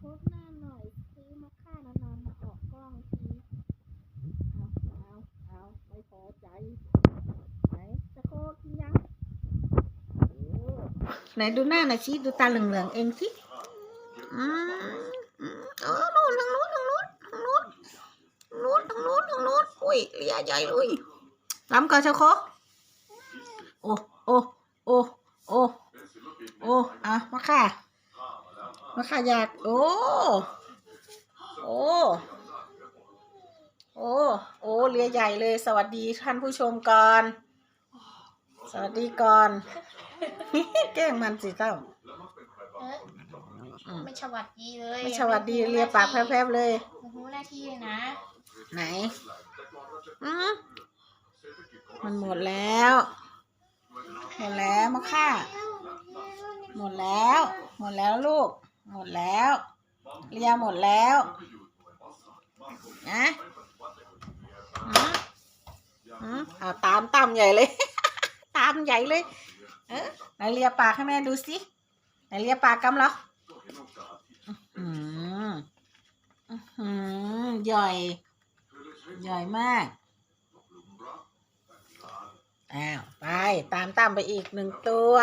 โคบหน้าหน่อยซื้อมาค่านานมาออกกล้องทีเอาเอาเอาไม่พอใจไหนจะโคกกินยังไหนดูหน้าหน่อยสิดูตาเหลืองๆเองสิอืมเออนู้นทางนู้นทางนู้นทางนู้นนู้นทางนู้นทางนู้นอุ้ยเลียใหญ่อุ้ยล้ำก่อนชะโคกโอ้โอ้โอ้โอ้โอ้อะมาค่ะ มาค่ะอยาก โอ้ โอ้ โอ้ โอ้เลียใหญ่เลย สวัสดีท่านผู้ชมก่อน สวัสดีก่อน แกล้งมันสิเต้า เอออืมไม่สวัสดีเลยไม่สวัสดีเลียปากแพรบๆเลย โอ้โหหน้าที่เลยนะไหนอือมันหมดแล้ว หมดแล้วมาค่า หมดแล้ว หมดแล้วลูก หมดแล้วเลียหมดแล้วนะอืมอืมเอาตามตามใหญ่เลย ตามใหญ่เลย เออไหนเลียปากให้แม่ดูสิไหนเลียปากกำเหรออืมอืมใหญ่ใหญ่มาก อ้าว ไป ตามตามไปอีกหนึ่งตัว